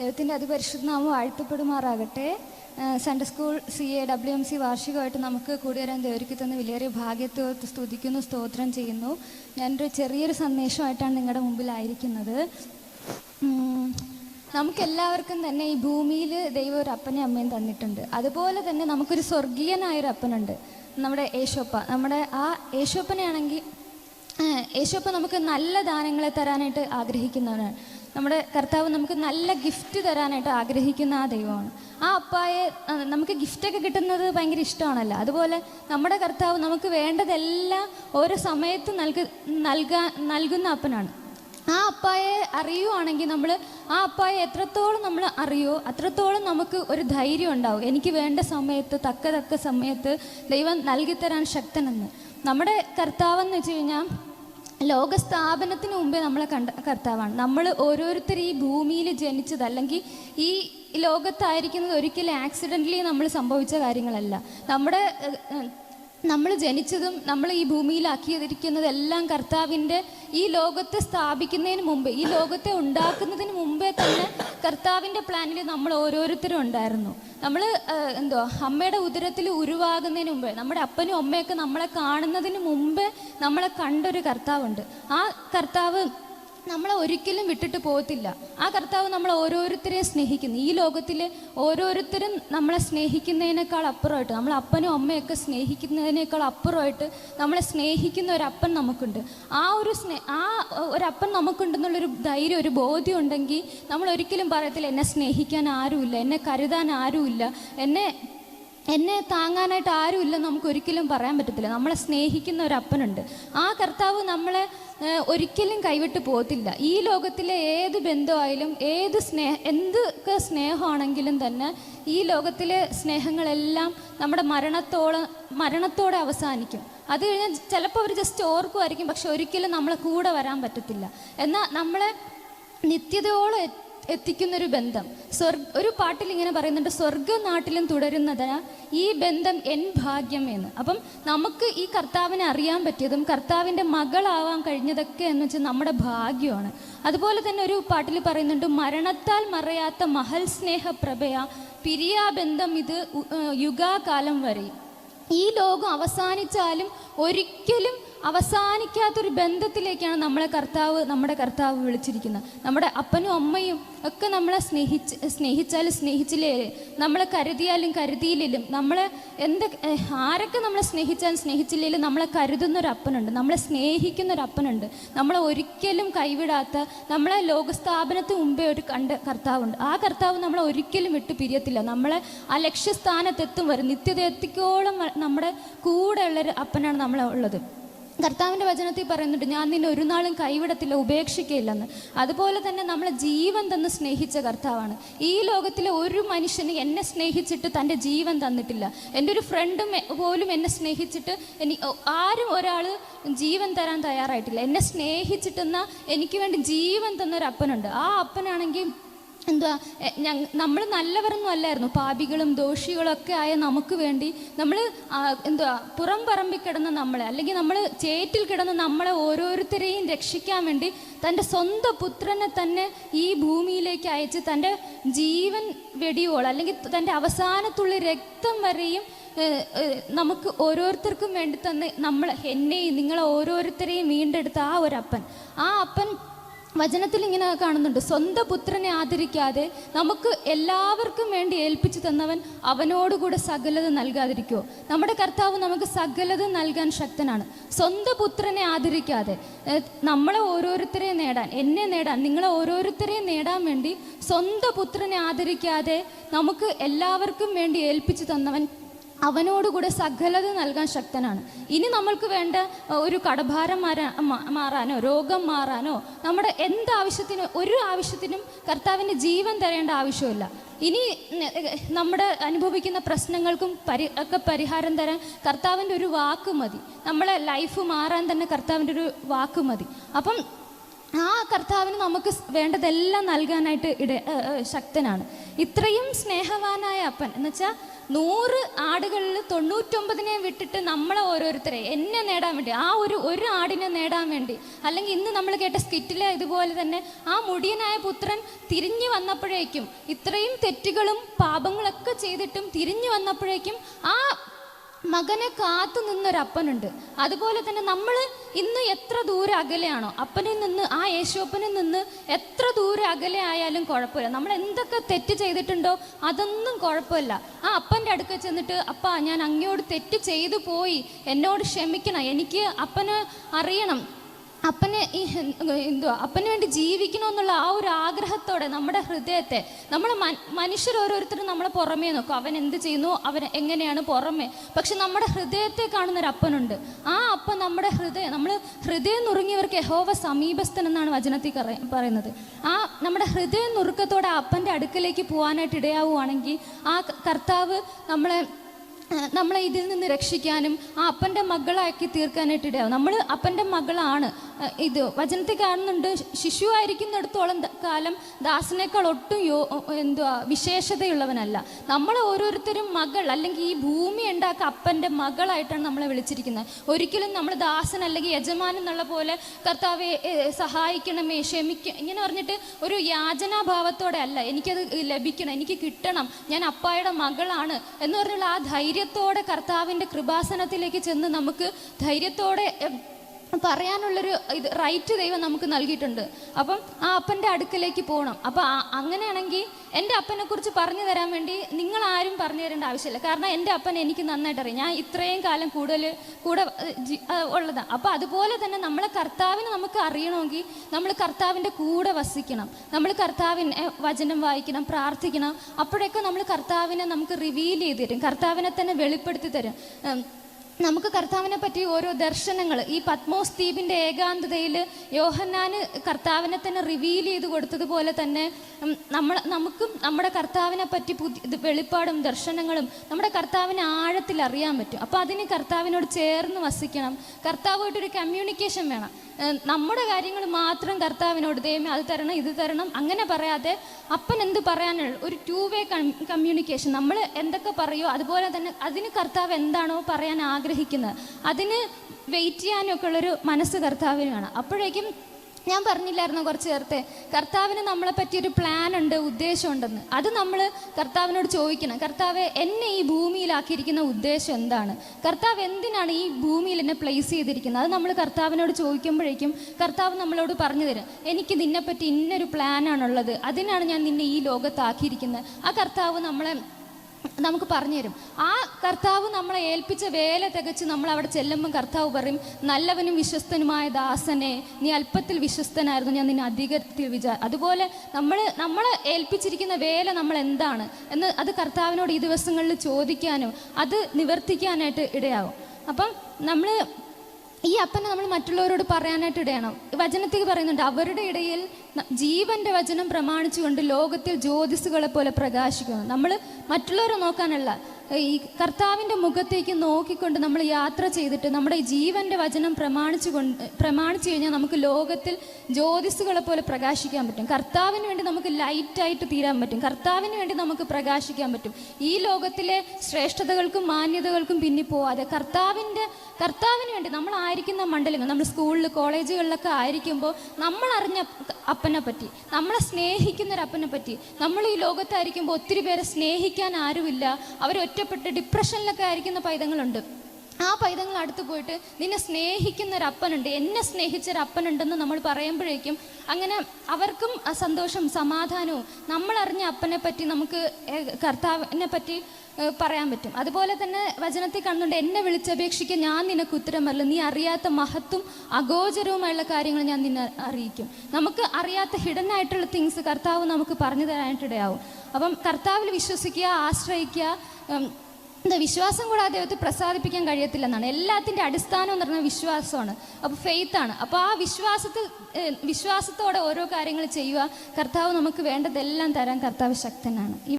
ദൈവത്തിന്റെ അതിപരിശുദ്ധനാമം വാഴ്ത്തപ്പെടുമാറാകട്ടെ Sunday school C A W M C വാർഷികമായിട്ട് നമുക്ക് കൂടി വരാൻ ദൈവർക്ക് തന്ന വലിയൊരു ഭാഗ്യത്തെ സ്തുതിക്കുന്നു സ്തോത്രം ചെയ്യുന്നു. ഞാനൊരു ചെറിയൊരു സന്ദേശമായിട്ടാണ് നിങ്ങളുടെ മുമ്പിലായിരിക്കുന്നത്. നമുക്കെല്ലാവർക്കും തന്നെ ഈ ഭൂമിയിൽ ദൈവം ഒരു അപ്പനെ അമ്മയും തന്നിട്ടുണ്ട്. അതുപോലെ തന്നെ നമുക്കൊരു സ്വർഗീയനായൊരു അപ്പനുണ്ട് നമ്മുടെ യേശോപ്പ നമ്മുടെ ആ യേശോപ്പനെയാണെങ്കിൽ യേശോപ്പ നമുക്ക് നല്ല ദാനങ്ങളെ തരാനായിട്ട് ആഗ്രഹിക്കുന്നവനാണ്. നമ്മുടെ കർത്താവ് നമുക്ക് നല്ല ഗിഫ്റ്റ് തരാനായിട്ട് ആഗ്രഹിക്കുന്ന ആ ദൈവമാണ്. ആ അപ്പായെ നമുക്ക് ഗിഫ്റ്റൊക്കെ കിട്ടുന്നത് ഭയങ്കര ഇഷ്ടമാണല്ലോ. അതുപോലെ നമ്മുടെ കർത്താവ് നമുക്ക് വേണ്ടതെല്ലാം ഓരോ സമയത്ത് നൽക നൽകാൻ നൽകുന്ന അപ്പനാണ്. ആ അപ്പായെ അറിയുവാണെങ്കിൽ നമ്മൾ ആ അപ്പായെ എത്രത്തോളം നമ്മൾ അറിയോ അത്രത്തോളം നമുക്ക് ഒരു ധൈര്യം ഉണ്ടാവും. എനിക്ക് വേണ്ട സമയത്ത് തക്ക തക്ക സമയത്ത് ദൈവം നൽകിത്തരാൻ ശക്തനെന്ന്. നമ്മുടെ കർത്താവെന്ന് വെച്ച് കഴിഞ്ഞാൽ ലോകസ്ഥാപനത്തിന് മുമ്പേ നമ്മളെ കണ്ട കർത്താവാണ്. നമ്മൾ ഓരോരുത്തർ ഈ ഭൂമിയിൽ ജനിച്ചത് അല്ലെങ്കിൽ ഈ ലോകത്തായിരിക്കുന്നത് ഒരിക്കലും ആക്സിഡന്റലി നമ്മൾ സംഭവിച്ച കാര്യങ്ങളല്ല. നമ്മുടെ നമ്മൾ ജനിച്ചതും നമ്മൾ ഈ ഭൂമിയിലാക്കിയതിരിക്കുന്നതെല്ലാം കർത്താവിന്റെ ഈ ലോകത്തെ സ്ഥാപിക്കുന്നതിന് മുമ്പ് ഈ ലോകത്തെ ഉണ്ടാക്കുന്നതിന് മുമ്പേ തന്നെ കർത്താവിന്റെ പ്ലാനിൽ നമ്മൾ ഓരോരുത്തരും ഉണ്ടായിരുന്നു. നമ്മൾ എന്തോ അമ്മയുടെ ഉദരത്തിൽ ഉരുവാകുന്നതിന് മുമ്പേ നമ്മുടെ അപ്പനും അമ്മയൊക്കെ നമ്മളെ കാണുന്നതിന് മുമ്പേ നമ്മളെ കണ്ടൊരു കർത്താവുണ്ട്. ആ കർത്താവ് നമ്മളെ ഒരിക്കലും വിട്ടിട്ട് പോകത്തില്ല. ആ കർത്താവ് നമ്മൾ ഓരോരുത്തരെയും സ്നേഹിക്കുന്നു. ഈ ലോകത്തിലെ ഓരോരുത്തരും നമ്മളെ സ്നേഹിക്കുന്നതിനേക്കാൾ അപ്പുറമായിട്ട് നമ്മൾ അപ്പനും അമ്മയൊക്കെ സ്നേഹിക്കുന്നതിനേക്കാൾ അപ്പുറമായിട്ട് നമ്മളെ സ്നേഹിക്കുന്ന ഒരപ്പൻ നമുക്കുണ്ട്. ആ ഒരു സ്നേ ആ ഒരപ്പൻ നമുക്കുണ്ടെന്നുള്ളൊരു ധൈര്യം ഒരു ബോധ്യം ഉണ്ടെങ്കിൽ നമ്മൾ ഒരിക്കലും പറയത്തില്ല എന്നെ സ്നേഹിക്കാൻ ആരുമില്ല എന്നെ കരുതാൻ ആരുമില്ല എന്നെ എന്നെ താങ്ങാനായിട്ട് ആരുമില്ലെന്ന് നമുക്ക് ഒരിക്കലും പറയാൻ പറ്റത്തില്ല. നമ്മളെ സ്നേഹിക്കുന്ന ഒരു അപ്പനുണ്ട് ആ കർത്താവ് നമ്മളെ ഒരിക്കലും കൈവിട്ട് പോകത്തില്ല. ഈ ലോകത്തിലെ ഏത് ബന്ധമായാലും ഏത് സ്നേഹ എന്തൊക്കെ സ്നേഹമാണെങ്കിലും തന്നെ ഈ ലോകത്തിലെ സ്നേഹങ്ങളെല്ലാം നമ്മുടെ മരണത്തോളം മരണത്തോടെ അവസാനിക്കും. അത് കഴിഞ്ഞാൽ ചിലപ്പോൾ അവർ ജസ്റ്റ് ഓർക്കുമായിരിക്കും പക്ഷെ ഒരിക്കലും നമ്മളെ കൂടെ വരാൻ പറ്റത്തില്ല. എന്നാൽ നമ്മളെ നിത്യതയോളം എത്തിക്കുന്നൊരു ബന്ധം. സ്വർഗ ഒരു പാട്ടിൽ ഇങ്ങനെ പറയുന്നുണ്ട് സ്വർഗ നാട്ടിലും തുടരുന്നതിന് ഈ ബന്ധം എൻ ഭാഗ്യം എന്ന്. അപ്പം നമുക്ക് ഈ കർത്താവിനെ അറിയാൻ പറ്റിയതും കർത്താവിന്റെ മകളാവാൻ കഴിഞ്ഞതൊക്കെ എന്ന് വെച്ചാൽ നമ്മുടെ ഭാഗ്യമാണ്. അതുപോലെ തന്നെ ഒരു പാട്ടിൽ പറയുന്നുണ്ട് മരണത്താൽ മറയാത്ത മഹൽ സ്നേഹ പ്രഭയ പിരിയാബന്ധം ഇത് യുഗാകാലം വരെ. ഈ ലോകം അവസാനിച്ചാലും ഒരിക്കലും അവസാനിക്കാത്തൊരു ബന്ധത്തിലേക്കാണ് നമ്മളെ കർത്താവ് നമ്മുടെ കർത്താവ് വിളിച്ചിരിക്കുന്നത്. നമ്മുടെ അപ്പനും അമ്മയും ഒക്കെ നമ്മളെ സ്നേഹിച്ച് സ്നേഹിച്ചാലും സ്നേഹിച്ചില്ലേ? നമ്മളെ കരുതിയാലും കരുതിയില്ലേലും നമ്മളെ എന്ത് ആരൊക്കെ നമ്മളെ സ്നേഹിച്ചാലും സ്നേഹിച്ചില്ലേലും നമ്മളെ കരുതുന്ന ഒരു അപ്പനുണ്ട് നമ്മളെ സ്നേഹിക്കുന്ന ഒരു അപ്പനുണ്ട് നമ്മളെ ഒരിക്കലും കൈവിടാത്ത നമ്മളെ ലോകസ്ഥാപനത്തിന് മുമ്പേ ഒരു കണ്ട കർത്താവുണ്ട്. ആ കർത്താവ് നമ്മളെ ഒരിക്കലും വിട്ട് പിരിയത്തില്ല. നമ്മളെ ആ ലക്ഷ്യസ്ഥാനത്തെത്തും വരും. നിത്യത എത്തിക്കോളം വ- നമ്മുടെ കൂടെയുള്ളൊരു അപ്പനാണ് നമ്മളെ ഉള്ളത്. കർത്താവിന്റെ വചനത്തിൽ പറയുന്നുണ്ട് ഞാൻ നിന്നെ ഒരു നാളും കൈവിടത്തില്ല ഉപേക്ഷിക്കയില്ലെന്ന്. അതുപോലെ തന്നെ നമ്മളെ ജീവൻ തന്ന് സ്നേഹിച്ച കർത്താവാണ്. ഈ ലോകത്തിലെ ഒരു മനുഷ്യന് എന്നെ സ്നേഹിച്ചിട്ട് തന്റെ ജീവൻ തന്നിട്ടില്ല. എന്റെ ഒരു ഫ്രണ്ടും പോലും എന്നെ സ്നേഹിച്ചിട്ട് ആരും ഒരാൾ ജീവൻ തരാൻ തയ്യാറായിട്ടില്ല. എന്നെ സ്നേഹിച്ചിട്ടെന്ന എനിക്ക് വേണ്ടി ജീവൻ തന്നൊരു അപ്പനുണ്ട് ആ അപ്പനാണെങ്കിൽ എന്തുവാ നമ്മൾ നല്ലവരൊന്നും അല്ലായിരുന്നു. പാപികളും ദോഷികളൊക്കെ ആയ നമുക്ക് വേണ്ടി നമ്മൾ എന്തുവാ പുറം പറമ്പിൽ കിടന്ന നമ്മളെ അല്ലെങ്കിൽ നമ്മൾ ചേറ്റിൽ കിടന്ന നമ്മളെ ഓരോരുത്തരെയും രക്ഷിക്കാൻ വേണ്ടി തന്റെ സ്വന്തം പുത്രനെ തന്നെ ഈ ഭൂമിയിലേക്ക് അയച്ച് തന്റെ ജീവൻ വെടിയോൾ അല്ലെങ്കിൽ തന്റെ അവസാനത്തുള്ള രക്തം വരെയും നമുക്ക് ഓരോരുത്തർക്കും വേണ്ടി തന്നെ നമ്മൾ എന്നെയും നിങ്ങളെ ഓരോരുത്തരെയും വീണ്ടെടുത്ത ആ ഒരു അപ്പൻ. ആ അപ്പൻ വചനത്തിൽ ഇങ്ങനെ കാണുന്നുണ്ട് സ്വന്തം പുത്രനെ ആദരിക്കാതെ നമുക്ക് എല്ലാവർക്കും വേണ്ടി ഏൽപ്പിച്ചു തന്നവൻ അവനോടുകൂടെ സകലത നൽകാതിരിക്കുമോ നമ്മുടെ കർത്താവ് നമുക്ക് സകലത നൽകാൻ ശക്തനാണ്. സ്വന്തം പുത്രനെ ആദരിക്കാതെ നമ്മളെ ഓരോരുത്തരെ നേടാൻ എന്നെ നേടാൻ നിങ്ങളെ ഓരോരുത്തരെയും നേടാൻ വേണ്ടി സ്വന്തം പുത്രനെ ആദരിക്കാതെ നമുക്ക് എല്ലാവർക്കും വേണ്ടി ഏൽപ്പിച്ചു തന്നവൻ അവനോടുകൂടെ സകലത നൽകാൻ ശക്തനാണ്. ഇനി നമ്മൾക്ക് വേണ്ട ഒരു കടഭാരം മാറാ മാറാനോ രോഗം മാറാനോ നമ്മുടെ എന്താവശ്യത്തിന് ഒരു ആവശ്യത്തിനും കർത്താവിന്റെ ജീവൻ തരേണ്ട ആവശ്യമില്ല ഇനി നമ്മുടെ അനുഭവിക്കുന്ന പ്രശ്നങ്ങൾക്കും പരി ഒക്കെ പരിഹാരം തരാൻ കർത്താവിന്റെ ഒരു വാക്ക് മതി. നമ്മളെ ലൈഫ് മാറാൻ തന്നെ കർത്താവിന്റെ ഒരു വാക്ക് മതി. അപ്പം ആ കർത്താവിന് നമുക്ക് വേണ്ടതെല്ലാം നൽകാനായിട്ട് ഇട ശക്തനാണ്. ഇത്രയും സ്നേഹവാനായ അപ്പൻ. എന്ന് വെച്ചാൽ നൂറ് ആടുകളിൽ തൊണ്ണൂറ്റൊമ്പതിനെ വിട്ടിട്ട് നമ്മളെ ഓരോരുത്തരെ എന്നെ നേടാൻ വേണ്ടി ആ ഒരു ഒരു ആടിനെ നേടാൻ വേണ്ടി. അല്ലെങ്കിൽ ഇന്ന് നമ്മൾ കേട്ട സ്കിറ്റിലെ ഇതുപോലെ തന്നെ ആ മുടിയനായ പുത്രൻ തിരിഞ്ഞു വന്നപ്പോഴേക്കും ഇത്രയും തെറ്റുകളും പാപങ്ങളൊക്കെ ചെയ്തിട്ടും തിരിഞ്ഞു വന്നപ്പോഴേക്കും ആ മകനെ കാത്തു നിന്നൊരപ്പനുണ്ട്. അതുപോലെ തന്നെ നമ്മൾ ഇന്ന് എത്ര ദൂരെ അകലെയാണോ അപ്പനിൽ നിന്ന് ആ യേശോപ്പനിൽ നിന്ന് എത്ര ദൂരെ അകലെ ആയാലും കുഴപ്പമില്ല. നമ്മൾ എന്തൊക്കെ തെറ്റ് ചെയ്തിട്ടുണ്ടോ അതൊന്നും കുഴപ്പമില്ല. ആ അപ്പന്റെ അടുക്ക ചെന്നിട്ട് അപ്പ ഞാൻ അങ്ങയോട് തെറ്റ് ചെയ്തു പോയി. എന്നോട് ക്ഷമിക്കണം. എനിക്ക് അപ്പന് അറിയണം. അപ്പനെ എന്തുവാ? അപ്പന് വേണ്ടി ജീവിക്കണമെന്നുള്ള ആ ഒരു ആഗ്രഹത്തോടെ നമ്മുടെ ഹൃദയത്തെ നമ്മൾ മനുഷ്യർ ഓരോരുത്തരും നമ്മളെ പുറമേ നോക്കും. അവൻ എന്ത് ചെയ്യുന്നു? അവൻ എങ്ങനെയാണ് പുറമേ? പക്ഷെ നമ്മുടെ ഹൃദയത്തെ കാണുന്ന ഒരു അപ്പനുണ്ട് ആ അപ്പൻ നമ്മുടെ ഹൃദയം നമ്മൾ ഹൃദയം നുറുങ്ങിയവർക്ക് യഹോവ സമീപസ്ഥൻ എന്നാണ് വചനത്തിൽ പറയുന്നത്. ആ നമ്മുടെ ഹൃദയം നുറുക്കത്തോടെ അപ്പന്റെ അടുക്കലേക്ക് പോകാനായിട്ട് ഇടയാവുകയാണെങ്കിൽ ആ കർത്താവ് നമ്മളെ നമ്മളെ ഇതിൽ നിന്ന് രക്ഷിക്കാനും ആ അപ്പന്റെ മകളാക്കി തീർക്കാനായിട്ട് ഇടയാവും. നമ്മൾ അപ്പന്റെ മകളാണ്. ഇത് വചനത്തിൽ കാണുന്നുണ്ട് ശിശു ആയിരിക്കുന്നിടത്തോളം കാലം ദാസനേക്കാൾ ഒട്ടും യോ എന്തുവാ വിശേഷതയുള്ളവനല്ല. നമ്മൾ ഓരോരുത്തരും മകൾ അല്ലെങ്കിൽ ഈ ഭൂമി ഉണ്ടാക്ക അപ്പന്റെ മകളായിട്ടാണ് നമ്മളെ വിളിച്ചിരിക്കുന്നത്. ഒരിക്കലും നമ്മൾ ദാസൻ അല്ലെങ്കിൽ യജമാൻ എന്നുള്ള പോലെ കർത്താവെ സഹായിക്കണമേ ക്ഷമിക്ക ഇങ്ങനെ പറഞ്ഞിട്ട് ഒരു യാചനാഭാവത്തോടെ അല്ല എനിക്കത് ലഭിക്കണം എനിക്ക് കിട്ടണം ഞാൻ അപ്പായുടെ മകളാണ് എന്ന് പറഞ്ഞുള്ള ആ ധൈര്യത്തോടെ കർത്താവിന്റെ കൃപാസനത്തിലേക്ക് ചെന്ന് നമുക്ക് ധൈര്യത്തോടെ പറയാനുള്ളൊരു ഇത് റൈറ്റ് ദൈവം നമുക്ക് നൽകിയിട്ടുണ്ട്. അപ്പം ആ അപ്പന്റെ അടുക്കലേക്ക് പോകണം. അപ്പം അങ്ങനെയാണെങ്കിൽ എന്റെ അപ്പനെക്കുറിച്ച് പറഞ്ഞു തരാൻ വേണ്ടി നിങ്ങൾ ആരും പറഞ്ഞു തരേണ്ട ആവശ്യമില്ല. കാരണം എന്റെ അപ്പൻ എനിക്ക് നന്നായിട്ട് അറിയാം ഞാൻ ഇത്രയും കാലം കൂടുതൽ കൂടെ ഉള്ളതാണ് അപ്പം അതുപോലെ തന്നെ നമ്മളെ കർത്താവിനെ നമുക്ക് അറിയണമെങ്കിൽ നമ്മൾ കർത്താവിന്റെ കൂടെ വസിക്കണം. നമ്മൾ കർത്താവിനെ വചനം വായിക്കണം പ്രാർത്ഥിക്കണം. അപ്പോഴൊക്കെ നമ്മൾ കർത്താവിനെ നമുക്ക് റിവീൽ ചെയ്ത് തരും. കർത്താവിനെ തന്നെ വെളിപ്പെടുത്തി തരും. നമുക്ക് കർത്താവിനെ പറ്റി ഓരോ ദർശനങ്ങൾ. ഈ പത്മോസ് ദ്വീപിന്റെ ഏകാന്തതയിൽ യോഹന്നാന് കർത്താവിനെ തന്നെ റിവീൽ ചെയ്ത് കൊടുത്തതുപോലെ തന്നെ നമ്മൾ നമുക്കും നമ്മുടെ കർത്താവിനെ പറ്റി പുതിയ വെളിപ്പാടും ദർശനങ്ങളും നമ്മുടെ കർത്താവിനെ ആഴത്തിൽ അറിയാൻ പറ്റും. അപ്പോൾ അതിന് കർത്താവിനോട് ചേർന്ന് വസിക്കണം. കർത്താവുമായിട്ടൊരു കമ്മ്യൂണിക്കേഷൻ വേണം. നമ്മുടെ കാര്യങ്ങൾ മാത്രം കർത്താവിനോട് ദൈവമേ അത് തരണം ഇത് തരണം അങ്ങനെ പറയാതെ അപ്പൻ എന്ത് പറയാനുള്ള ഒരു ടു വേ കമ്മ്യൂണിക്കേഷൻ നമ്മൾ എന്തൊക്കെ പറയുമോ അതുപോലെ തന്നെ അതിന് കർത്താവ് എന്താണോ പറയാൻ ആഗ്രഹിക്കുന്നത് അതിന് വെയിറ്റ് ചെയ്യാനൊക്കെ ഉള്ളൊരു മനസ്സ് കർത്താവിന് വേണം. അപ്പോഴേക്കും ഞാൻ പറഞ്ഞില്ലായിരുന്നു കുറച്ച് നേരത്തെ? കർത്താവിന് നമ്മളെ പറ്റിയൊരു പ്ലാൻ ഉണ്ട് ഉദ്ദേശമുണ്ടെന്ന് അത് നമ്മൾ കർത്താവിനോട് ചോദിക്കണം. കർത്താവ് എന്നെ ഈ ഭൂമിയിലാക്കിയിരിക്കുന്ന ഉദ്ദേശം എന്താണ്? കർത്താവ് എന്തിനാണ് ഈ ഭൂമിയിൽ എന്നെ പ്ലേസ് ചെയ്തിരിക്കുന്നത്? അത് നമ്മൾ കർത്താവിനോട് ചോദിക്കുമ്പോഴേക്കും കർത്താവ് നമ്മളോട് പറഞ്ഞു തരും. എനിക്ക് നിന്നെപ്പറ്റി ഇന്നൊരു പ്ലാനാണുള്ളത് അതിനാണ് ഞാൻ നിന്നെ ഈ ലോകത്താക്കിയിരിക്കുന്നത്. ആ കർത്താവ് നമ്മളെ നമുക്ക് പറഞ്ഞു തരും ആ കർത്താവ് നമ്മളെ ഏൽപ്പിച്ച വേല തികച്ച് നമ്മൾ അവിടെ ചെല്ലുമ്പം കർത്താവ് പറയും നല്ലവനും വിശ്വസ്തനുമായ ദാസനെ നീ അല്പത്തിൽ വിശ്വസ്തനായിരുന്നു ഞാൻ നിന്നെ അധികത്തിൽ വിചാ അതുപോലെ നമ്മൾ നമ്മളെ ഏൽപ്പിച്ചിരിക്കുന്ന വേല നമ്മൾ എന്താണ് എന്ന് അത് കർത്താവിനോട് ഈ ദിവസങ്ങളിൽ ചോദിക്കാനും അത് നിവർത്തിക്കാനായിട്ട് ഇടയാവും. അപ്പം നമ്മൾ ഈ അപ്പനെ നമ്മൾ മറ്റുള്ളവരോട് പറയാനായിട്ട് ഇടയണം. വചനത്തിൽ പറയുന്നുണ്ട് അവരുടെ ഇടയിൽ ജീവന്റെ വചനം പ്രമാണിച്ചുകൊണ്ട് ലോകത്തിൽ ജ്യോതിസുകളെ പോലെ പ്രകാശിക്കുന്നു. നമ്മൾ മറ്റുള്ളവരെ നോക്കാനല്ല. ഈ കർത്താവിന്റെ മുഖത്തേക്ക് നോക്കിക്കൊണ്ട് നമ്മൾ യാത്ര ചെയ്തിട്ട് നമ്മുടെ ജീവന്റെ വചനം പ്രമാണിച്ചു കൊണ്ട് പ്രമാണിച്ചു കഴിഞ്ഞാൽ നമുക്ക് ലോകത്തിൽ ജ്യോതിസുകളെ പോലെ പ്രകാശിക്കാൻ പറ്റും. കർത്താവിന് വേണ്ടി നമുക്ക് ലൈറ്റായിട്ട് തീരാൻ പറ്റും. കർത്താവിന് വേണ്ടി നമുക്ക് പ്രകാശിക്കാൻ പറ്റും. ഈ ലോകത്തിലെ ശ്രേഷ്ഠതകൾക്കും മാന്യതകൾക്കും പിന്നി പോവാതെ കർത്താവിന്റെ കർത്താവിന് വേണ്ടി നമ്മൾ ആയിരിക്കുന്ന മണ്ഡലങ്ങൾ നമ്മൾ സ്കൂളിൽ കോളേജുകളിലൊക്കെ ആയിരിക്കുമ്പോൾ നമ്മൾ അറിഞ്ഞ അപ്പനെ പറ്റി നമ്മളെ സ്നേഹിക്കുന്നൊരപ്പനെ പറ്റി നമ്മൾ ഈ ലോകത്തായിരിക്കുമ്പോൾ ഒത്തിരി പേരെ സ്നേഹിക്കാൻ ആരുമില്ല. അവർ ഒറ്റപ്പെട്ട് ഡിപ്രഷനിലൊക്കെ ആയിരിക്കുന്ന പൈതങ്ങളുണ്ട്. ആ പൈതങ്ങൾ അടുത്ത് പോയിട്ട് നിന്നെ സ്നേഹിക്കുന്ന ഒരു അപ്പനുണ്ട് എന്നെ സ്നേഹിച്ച ഒരു അപ്പനുണ്ടെന്ന് നമ്മൾ പറയുമ്പോഴേക്കും അങ്ങനെ അവർക്കും സന്തോഷം സമാധാനവും നമ്മളറിഞ്ഞ അപ്പനെ പറ്റി നമുക്ക് കർത്താവിനെ പറ്റി പറയാൻ പറ്റും. അതുപോലെ തന്നെ വചനത്തിൽ കാണുന്നുണ്ട് എന്നെ വിളിച്ചപേക്ഷിക്കാൻ ഞാൻ നിനക്ക് ഉത്തരമല്ല. നീ അറിയാത്ത മഹത്വം അഗോചരവുമായുള്ള കാര്യങ്ങൾ ഞാൻ നിന്നെ അറിയിക്കും. നമുക്ക് അറിയാത്ത ഹിഡൻ ആയിട്ടുള്ള തിങ്സ് കർത്താവ് നമുക്ക് പറഞ്ഞു തരാനായിട്ടിടയാവും അപ്പം കർത്താവിൽ വിശ്വസിക്കുക ആശ്രയിക്കുക എന്താ വിശ്വാസം കൂടാതെ ദൈവത്തെ പ്രസാദിപ്പിക്കാൻ കഴിയത്തില്ലെന്നാണ്. എല്ലാത്തിന്റെ അടിസ്ഥാനം എന്ന് പറഞ്ഞാൽ വിശ്വാസമാണ്. അപ്പോൾ ഫെയ്ത്താണ് അപ്പോൾ ആ വിശ്വാസത്തിൽ വിശ്വാസത്തോടെ ഓരോ കാര്യങ്ങൾ ചെയ്യുക കർത്താവ് നമുക്ക് വേണ്ടതെല്ലാം തരാൻ കർത്താവ് ശക്തനാണ്.